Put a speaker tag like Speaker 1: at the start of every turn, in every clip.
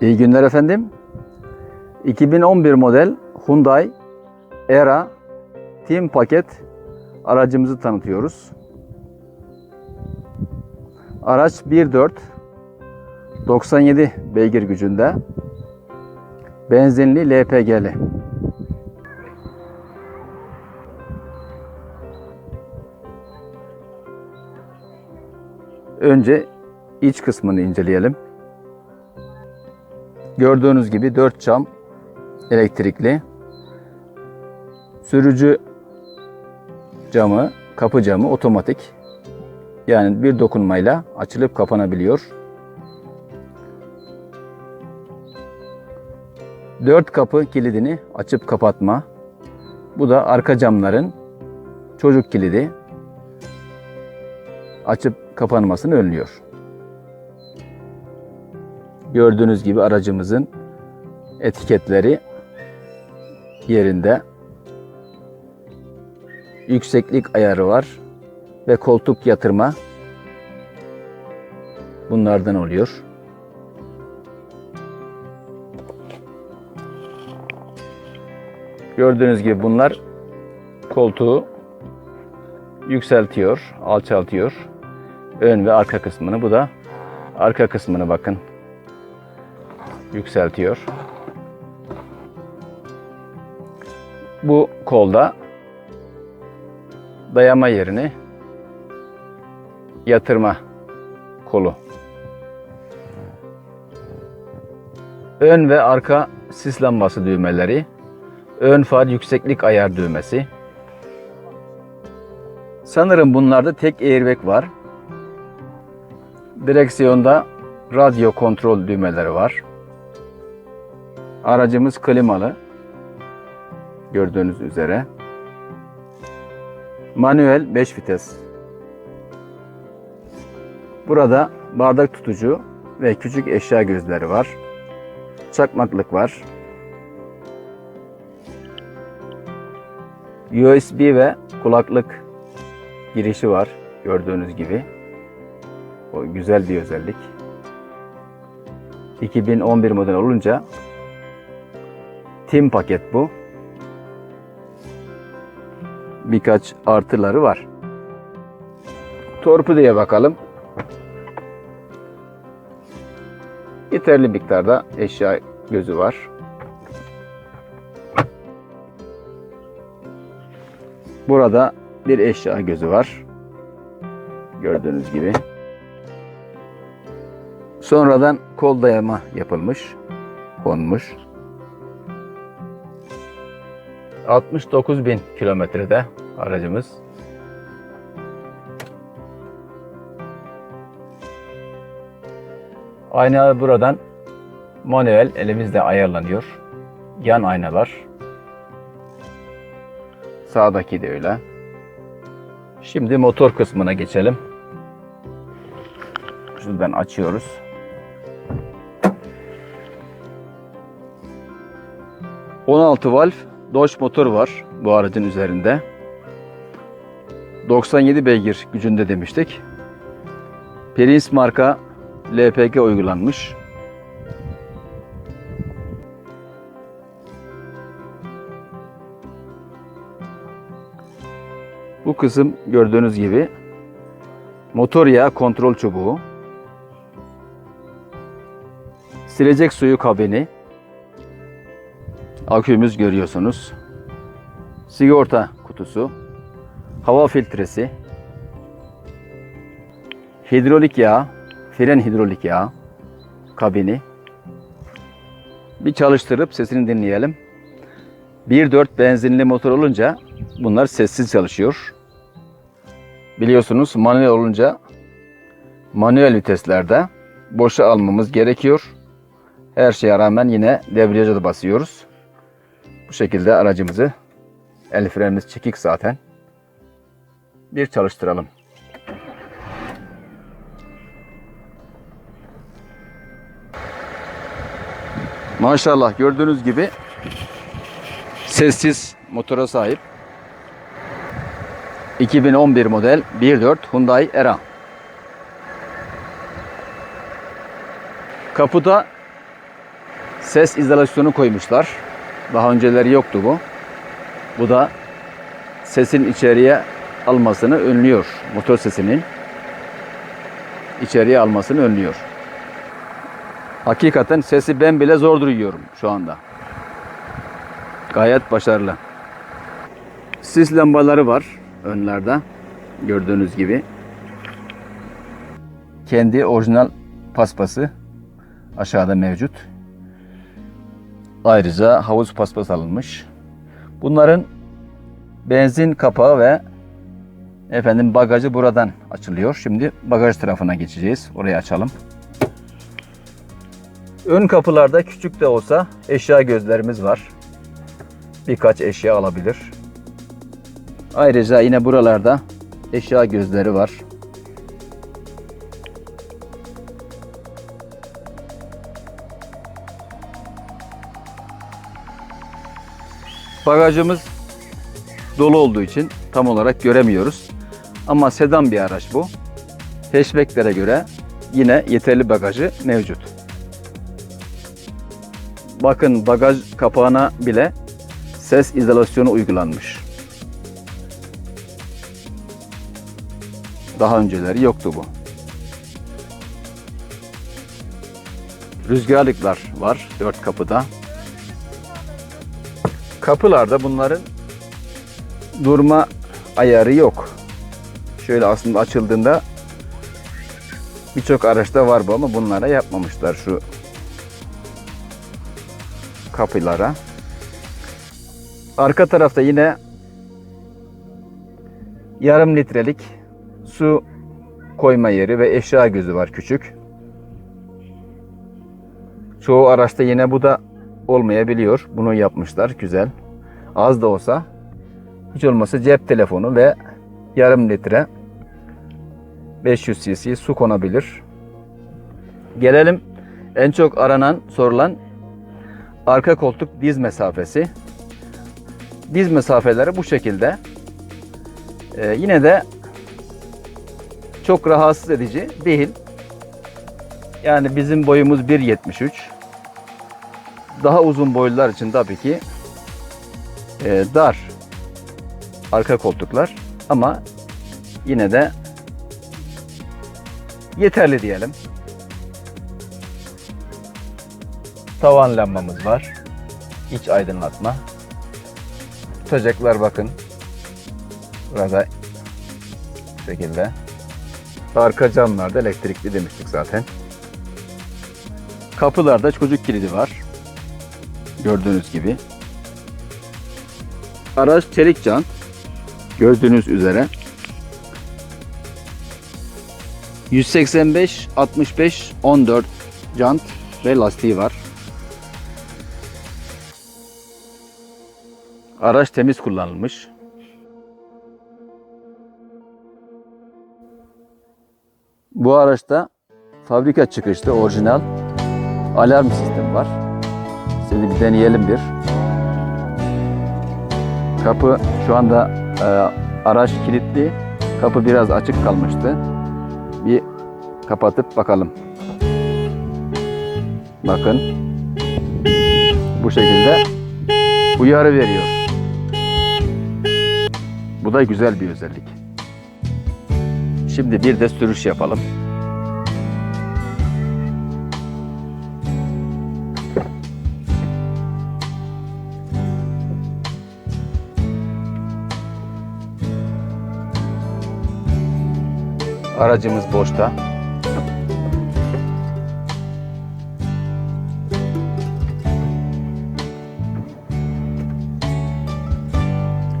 Speaker 1: İyi günler efendim. 2011 model Hyundai Era Team paket aracımızı tanıtıyoruz. Araç 1.4 97 beygir gücünde. Benzinli LPG'li. Önce iç kısmını inceleyelim. Gördüğünüz gibi 4 cam elektrikli. Sürücü camı, kapı camı otomatik. Yani bir dokunmayla açılıp kapanabiliyor. Dört kapı kilidini açıp kapatma. Bu da arka camların çocuk kilidi. Açıp kapanmasını önlüyor. Gördüğünüz gibi aracımızın etiketleri yerinde. Yükseklik ayarı var ve koltuk yatırma bunlardan oluyor. Gördüğünüz gibi bunlar koltuğu yükseltiyor, alçaltıyor. Ön ve arka kısmını. Bu da arka kısmını bakın. Yükseltiyor. Bu kolda dayama yerini yatırma kolu. Ön ve arka sis lambası düğmeleri, ön far yükseklik ayar düğmesi. Sanırım bunlarda tek airbag var. Direksiyonda radyo kontrol düğmeleri var. Aracımız klimalı. Gördüğünüz üzere. Manuel 5 vites. Burada bardak tutucu ve küçük eşya gözleri var. Çakmaklık var. USB ve kulaklık girişi var gördüğünüz gibi. O güzel bir özellik. 2011 model olunca Team paket bu. Birkaç artıları var. Torpidoya bakalım. Yeterli miktarda eşya gözü var. Burada bir eşya gözü var. Gördüğünüz gibi. Sonradan kol dayama yapılmış, konmuş. 69 bin kilometrede aracımız. Ayna buradan manuel elimizle ayarlanıyor. Yan aynalar. Sağdaki de öyle. Şimdi motor kısmına geçelim. Şuradan açıyoruz. ...16 valf Dodge motor var bu aracın üzerinde. 97 beygir gücünde demiştik. Prince marka LPG uygulanmış. Bu kısım gördüğünüz gibi motor yağı kontrol çubuğu. Silecek suyu kabini. Akümüz görüyorsunuz. Sigorta kutusu. Hava filtresi. Hidrolik yağ. Fren hidrolik yağ. Kabini. Bir çalıştırıp sesini dinleyelim. 1.4 benzinli motor olunca bunlar sessiz çalışıyor. Biliyorsunuz manuel olunca manuel viteslerde boşa almamız gerekiyor. Her şeye rağmen yine debriyaja da basıyoruz. Bu şekilde aracımızı el frenimiz çekik zaten. Bir çalıştıralım. Maşallah gördüğünüz gibi sessiz motora sahip. 2011 model 1.4 Hyundai Era. Kapıda ses izolasyonu koymuşlar. Daha önceleri yoktu bu. Bu da sesin içeriye almasını önlüyor. Motor sesinin içeriye almasını önlüyor. Hakikaten sesi ben bile zor duyuyorum şu anda. Gayet başarılı. Sis lambaları var önlerde. Gördüğünüz gibi. Kendi orijinal paspası aşağıda mevcut. Ayrıca havuz paspas alınmış. Bunların benzin kapağı ve efendim bagajı buradan açılıyor. Şimdi bagaj tarafına geçeceğiz. Orayı açalım. Ön kapılarda küçük de olsa eşya gözlerimiz var. Birkaç eşya alabilir. Ayrıca yine buralarda eşya gözleri var. Bagajımız dolu olduğu için tam olarak göremiyoruz. Ama sedan bir araç bu. Hatchback'lere göre yine yeterli bagajı mevcut. Bakın bagaj kapağına bile ses izolasyonu uygulanmış. Daha önceleri yoktu bu. Rüzgarlıklar var dört kapıda. Kapılarda bunların durma ayarı yok. Şöyle aslında açıldığında birçok araçta var bu ama bunlara yapmamışlar şu kapılara. Arka tarafta yine yarım litrelik su koyma yeri ve eşya gözü var küçük. Çoğu araçta yine bu da olmayabiliyor. Bunu yapmışlar. Güzel. Az da olsa hiç olmasa cep telefonu ve yarım litre 500 cc su konabilir. Gelelim en çok aranan, sorulan arka koltuk diz mesafesi. Diz mesafeleri bu şekilde. Ee, yine de çok rahatsız edici değil. Yani bizim boyumuz 1.73. Daha uzun boylular için tabii ki e, dar arka koltuklar ama yine de yeterli diyelim. Tavan lambamız var. İç aydınlatma. Tutacaklar bakın. Burada bu şekilde. Arka camlar da elektrikli demiştik zaten. Kapılarda çocuk kilidi var. Gördüğünüz gibi. Araç çelik jant. Gördüğünüz üzere. 185 65 14 jant ve lastiği var. Araç temiz kullanılmış. Bu araçta fabrika çıkışlı orijinal alarm sistemi var. Şimdi bir deneyelim bir. Kapı şu anda e, araç kilitli. Kapı biraz açık kalmıştı. Bir kapatıp bakalım. Bakın. Bu şekilde uyarı veriyor. Bu da güzel bir özellik. Şimdi bir de sürüş yapalım. Aracımız boşta.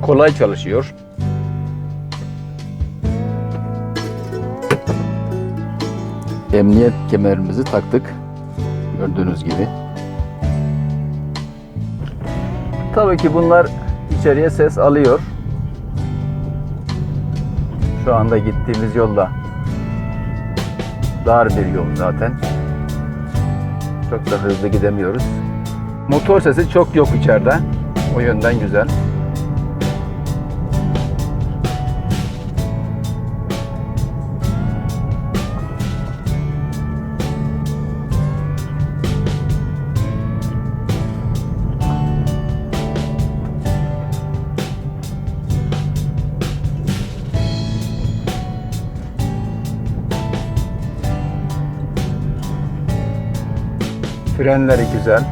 Speaker 1: Kolay çalışıyor. Emniyet kemerimizi taktık. Gördüğünüz gibi. Tabii ki bunlar içeriye ses alıyor. Şu anda gittiğimiz yolda dar bir yol zaten. Çok da hızlı gidemiyoruz. Motor sesi çok yok içeride. O yönden güzel. Frenleri güzel.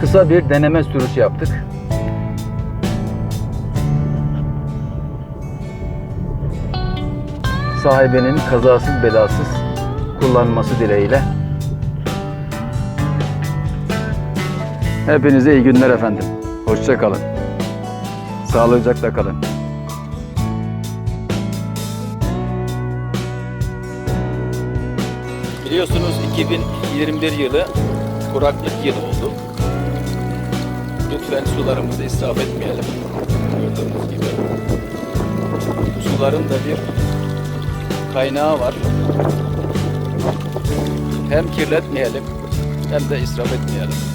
Speaker 1: Kısa bir deneme sürüş yaptık. Sahibinin kazasız belasız kullanması dileğiyle. Hepinize iyi günler efendim. Hoşça kalın. Sağlıcakla kalın.
Speaker 2: Biliyorsunuz 2021 yılı kuraklık yılı oldu. Lütfen sularımızı israf etmeyelim. Gördüğünüz gibi. Suların da bir kaynağı var. Hem kirletmeyelim hem de israf etmeyelim.